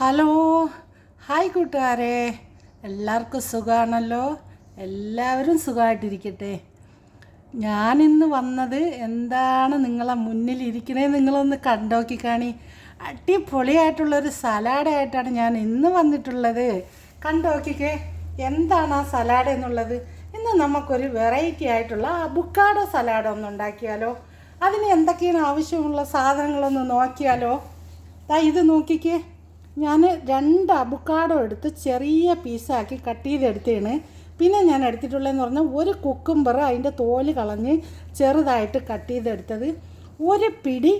Hello. Hi കൂട്ടുകാരെ. എല്ലാവർക്കും സുഖമാണല്ലോ എല്ലാവരും സുഖമായിട്ടിരിക്കട്ടെ. ഞാനിന്ന് വന്നത് എന്താണ് നിങ്ങളെ മുന്നിൽ ഇരിക്കണേ നിങ്ങളൊന്ന് കണ്ടോക്കി കാണി. അടിപൊളിയായിട്ടുള്ളൊരു സലാഡായിട്ടാണ് ഞാൻ ഇന്ന് വന്നിട്ടുള്ളത്. കണ്ടോക്കിക്കേ എന്താണ് ആ സലാഡ് എന്നുള്ളത്? ഇന്ന് നമുക്കൊരു വെറൈറ്റി ആയിട്ടുള്ള അബുക്കാഡോ സലാഡ് ഒന്ന് ഉണ്ടാക്കിയാലോ? അതിന് എന്തൊക്കെയാണ് ആവശ്യമുള്ള സാധനങ്ങളൊന്ന് നോക്കിയാലോ? ദാ ഇത് നോക്കിക്കേ. ഞാൻ രണ്ട് അബുക്കാഡോ എടുത്ത് ചെറിയ പീസാക്കി കട്ട് ചെയ്തെടുത്തേണ് പിന്നെ ഞാൻ എടുത്തിട്ടുള്ളതെന്ന് പറഞ്ഞാൽ ഒരു കുക്കുംബർ അതിന്റെ തോൽ കളഞ്ഞ് ചെറുതായിട്ട് കട്ട് ചെയ്തെടുത്തത് ഒരു പിടി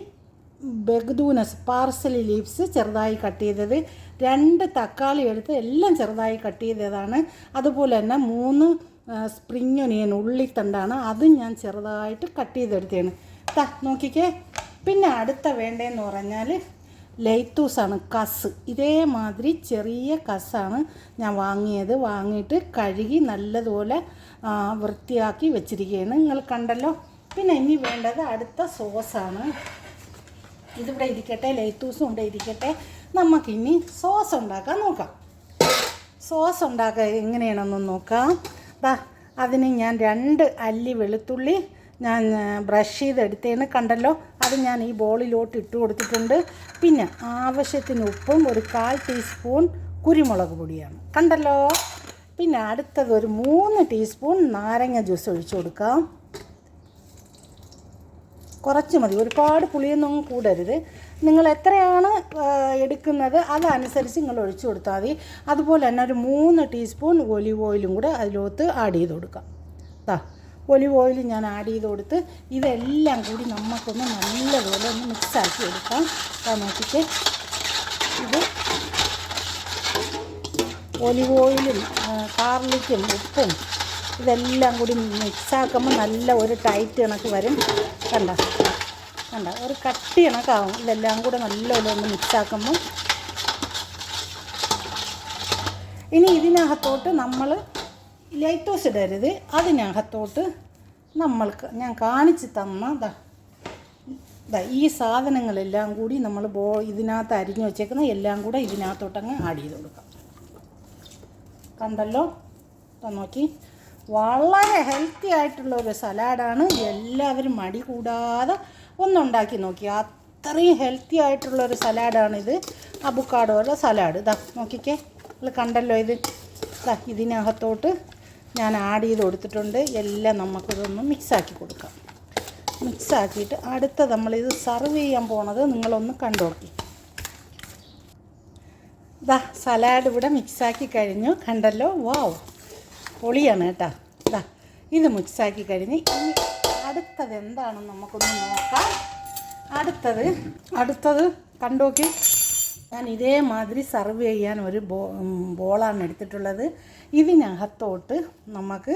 ബഗ്ദൂനസ് പാർസലി ലീവ്സ് ചെറുതായി കട്ട് ചെയ്തത്. രണ്ട് തക്കാളി എടുത്ത് എല്ലാം ചെറുതായി കട്ട് ചെയ്തതാണ്. അതുപോലെ തന്നെ മൂന്ന് സ്പ്രിങ് ഒനിയൻ ഉള്ളിത്തണ്ടാണ്. അതും ഞാൻ ചെറുതായിട്ട് കട്ട് ചെയ്തെടുത്തതാണ് താ നോക്കിക്കേ. പിന്നെ അടുത്ത വേണ്ടതെന്ന് പറഞ്ഞാൽ ലൈത്തൂസാണ് കസ്. ഇതേമാതിരി ചെറിയ കസ്സാണ് ഞാൻ വാങ്ങിയത്. വാങ്ങിയിട്ട് കഴുകി നല്ലതുപോലെ വൃത്തിയാക്കി വെച്ചിരിക്കുകയാണ്. നിങ്ങൾ കണ്ടല്ലോ? പിന്നെ ഇനി വേണ്ടത് അടുത്ത സോസാണ്. ഇതിവിടെ ഇരിക്കട്ടെ ലൈത്തൂസും ഇവിടെ ഇരിക്കട്ടെ. നമുക്കിനി സോസ് ഉണ്ടാക്കാൻ നോക്കാം. സോസ് ഉണ്ടാക്കുക എങ്ങനെയാണെന്ന് നോക്കാം. ദാ അതിന് ഞാൻ രണ്ട് അല്ലി വെളുത്തുള്ളി ഞാൻ ബ്രഷ് ചെയ്തെടുത്തേന്ന് കണ്ടല്ലോ? അത് ഞാൻ ഈ ബോളിലോട്ട് ഇട്ട് കൊടുത്തിട്ടുണ്ട്. പിന്നെ ആവശ്യത്തിന് ഉപ്പും ഒരു കാൽ ടീസ്പൂൺ കുരുമുളക് പൊടിയാണ്. കണ്ടല്ലോ? പിന്നെ അടുത്തത് ഒരു മൂന്ന് ടീസ്പൂൺ നാരങ്ങ ജ്യൂസ് ഒഴിച്ചു കൊടുക്കാം. കുറച്ച് മതി. ഒരുപാട് പുളിയൊന്നും കൂടരുത്. നിങ്ങൾ എത്രയാണ് എടുക്കുന്നത് അതനുസരിച്ച് നിങ്ങൾ ഒഴിച്ചു കൊടുത്താൽ മതി. അതുപോലെ തന്നെ ഒരു മൂന്ന് ടീസ്പൂൺ ഒലിവ് ഓയിലും കൂടെ അതിലോട്ട് ആഡ് ചെയ്ത് കൊടുക്കാം. ദാ ഒലിവ് ഓയിൽ ഞാൻ ആഡ് ചെയ്ത് കൊടുത്ത് ഇതെല്ലാം കൂടി നമുക്കൊന്ന് നല്ലപോലെ ഒന്ന് മിക്സാക്കി എടുക്കാം. നോക്കിക്കേ. ഇത് ഒലിവ് ഓയിലും കാർലിക്കും ഉപ്പും ഇതെല്ലാം കൂടി മിക്സാക്കുമ്പോൾ നല്ല ഒരു ടൈറ്റ് കണക്ക് വരും. കണ്ട? കണ്ട? ഒരു കട്ടി കണക്കാവും ഇതെല്ലാം കൂടെ നല്ലപോലെ ഒന്ന് മിക്സാക്കുമ്പോൾ ഇനി ഇതിനകത്തോട്ട് നമ്മൾ ലൈറ്റോസ് ഇടരുത്. അതിനകത്തോട്ട് നമ്മൾക്ക് ഞാൻ കാണിച്ച് തന്ന ഈ സാധനങ്ങളെല്ലാം കൂടി നമ്മൾ ബോ ഇതിനകത്ത് അരിഞ്ഞു വെച്ചേക്കുന്ന എല്ലാം കൂടെ ഇതിനകത്തോട്ടങ്ങ് ആഡ് ചെയ്ത് കൊടുക്കാം. കണ്ടല്ലോ? നോക്കി. വളരെ ഹെൽത്തി ആയിട്ടുള്ള ഒരു സലാഡാണ് എല്ലാവരും മടി കൂടാതെ ഒന്നുണ്ടാക്കി നോക്കി. അത്രയും ഹെൽത്തി ആയിട്ടുള്ള ഒരു സലാഡാണിത് അബുക്കാടോ സലാഡ് ഇതാ നോക്കിക്കേ. നിങ്ങൾ കണ്ടല്ലോ ഇത്. ദാ ഇതിനകത്തോട്ട് ഞാൻ ആഡ് ചെയ്ത് കൊടുത്തിട്ടുണ്ട്. എല്ലാം നമുക്കിതൊന്ന് മിക്സാക്കി കൊടുക്കാം. മിക്സാക്കിയിട്ട് അടുത്ത നമ്മളിത് സർവ് ചെയ്യാൻ പോണത് നിങ്ങളൊന്ന് കണ്ടോക്കി. ഇതാ സലാഡ് ഇവിടെ മിക്സാക്കി കഴിഞ്ഞു. കണ്ടല്ലോ? വാവ് പൊളിയാണ് കേട്ടോ. ഇതാ ഇത് മിക്സാക്കി കഴിഞ്ഞ് ഇനി അടുത്തത് എന്താണെന്ന് നമുക്കൊന്ന് നോക്കാം. അടുത്തത് അടുത്തത് കണ്ടോക്കി. ഞാൻ ഇതേമാതിരി സർവ് ചെയ്യാൻ ഒരു ബോളാണ് എടുത്തിട്ടുള്ളത്. ഇതിനകത്തോട്ട് നമുക്ക്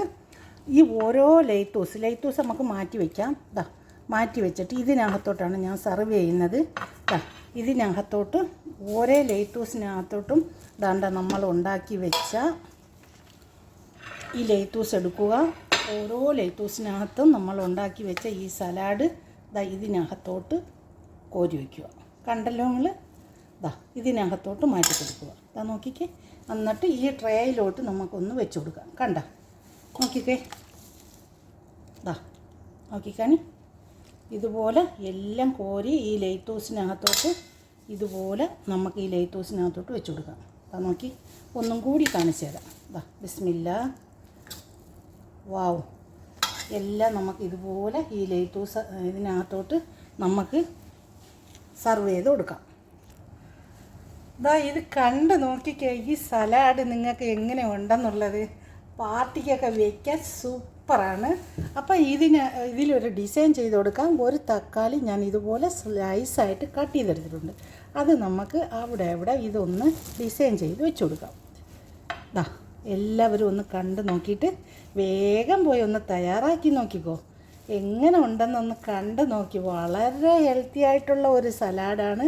ഈ ഓരോ ലൈറ്റൂസ് ലൈറ്റൂസ് നമുക്ക് മാറ്റി വയ്ക്കാം ഇതാ മാറ്റി വെച്ചിട്ട് ഇതിനകത്തോട്ടാണ് ഞാൻ സർവ് ചെയ്യുന്നത്. ഇതാ ഇതിനകത്തോട്ട് ഓരോ ലൈറ്റൂസിനകത്തോട്ടും ദാണ്ട നമ്മൾ ഉണ്ടാക്കി വെച്ച ഈ ലൈത്തൂസ് എടുക്കുക. ഓരോ ലൈത്തൂസിനകത്തും നമ്മൾ ഉണ്ടാക്കി വെച്ച ഈ സലാഡ് ദാ ഇതിനകത്തോട്ട് കോരി വയ്ക്കുക കണ്ടല്ലോ നിങ്ങൾ ദാ ഇതിനകത്തോട്ട് മാറ്റി കൊടുക്കുക. ദാ നോക്കിക്കേ. എന്നിട്ട് ഈ ട്രേയിലോട്ട് നമുക്കൊന്ന് വെച്ച് കൊടുക്കാം. കണ്ട? നോക്കിക്കേ. ദാ നോക്കിക്കാണി. ഇതുപോലെ എല്ലാം കോരി ഈ ലൈറ്റ് ഹൗസിനകത്തോട്ട് ഇതുപോലെ നമുക്ക് ഈ ലൈറ്റ് ഹൗസിനകത്തോട്ട് വെച്ച് കൊടുക്കാം. ദാ നോക്കി. ഒന്നും കൂടി കാണിച്ചു തരാം. ദാ ബിസ്മില്ല. വാവ്. എല്ലാം നമുക്ക് ഇതുപോലെ ഈ ലൈറ്റ് ഹൗസ് ഇതിനകത്തോട്ട് നമുക്ക് സർവ് ചെയ്ത് കൊടുക്കാം. ഇതാ ഇത് കണ്ട് നോക്കിക്കേ ഈ സലാഡ് നിങ്ങൾക്ക് എങ്ങനെ ഉണ്ടെന്നുള്ളത്. പാർട്ടിക്കൊക്കെ വയ്ക്കാൻ സൂപ്പറാണ്. അപ്പോൾ ഇതിന് ഇതിലൊരു ഡിസൈൻ ചെയ്ത് കൊടുക്കാം. ഒരു തക്കാളി ഞാൻ ഇതുപോലെ സ്ലൈസായിട്ട് കട്ട് ചെയ്തെടുത്തിട്ടുണ്ട്. അത് നമുക്ക് അവിടെ അവിടെ ഇതൊന്ന് ഡിസൈൻ ചെയ്ത് വെച്ച് കൊടുക്കാം. ദാ എല്ലാവരും ഒന്ന് കണ്ട് നോക്കിയിട്ട് വേഗം പോയി ഒന്ന് തയ്യാറാക്കി നോക്കിക്കോ. എങ്ങനെ ഉണ്ടെന്നൊന്ന് കണ്ട് നോക്കി. വളരെ ഹെൽത്തി ആയിട്ടുള്ള ഒരു സലാഡാണ്.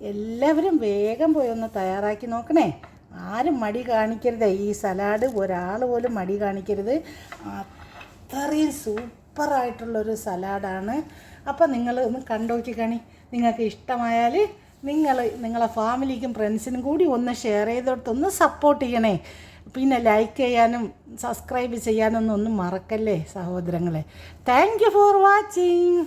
എല്ലാവരും വേഗം പോയി ഒന്ന് തയ്യാറാക്കി നോക്കണേ. ആരും മടി കാണിക്കരുത്. ഈ സലാഡ് ഒരാൾ പോലും മടി കാണിക്കരുത്. അത്രയും സൂപ്പറായിട്ടുള്ളൊരു സലാഡാണ്. അപ്പം നിങ്ങൾ ഒന്ന് കണ്ടോക്കി കാണി. നിങ്ങൾക്ക് ഇഷ്ടമായാൽ നിങ്ങൾ നിങ്ങളെ ഫാമിലിക്കും ഫ്രണ്ട്സിനും കൂടി ഒന്ന് ഷെയർ ചെയ്തിട്ടൊന്ന് സപ്പോർട്ട് ചെയ്യണേ. പിന്നെ ലൈക്ക് ചെയ്യാനും സബ്സ്ക്രൈബ് ചെയ്യാനൊന്നും ഒന്നും മറക്കല്ലേ സഹോദരങ്ങളെ. Thank you for watching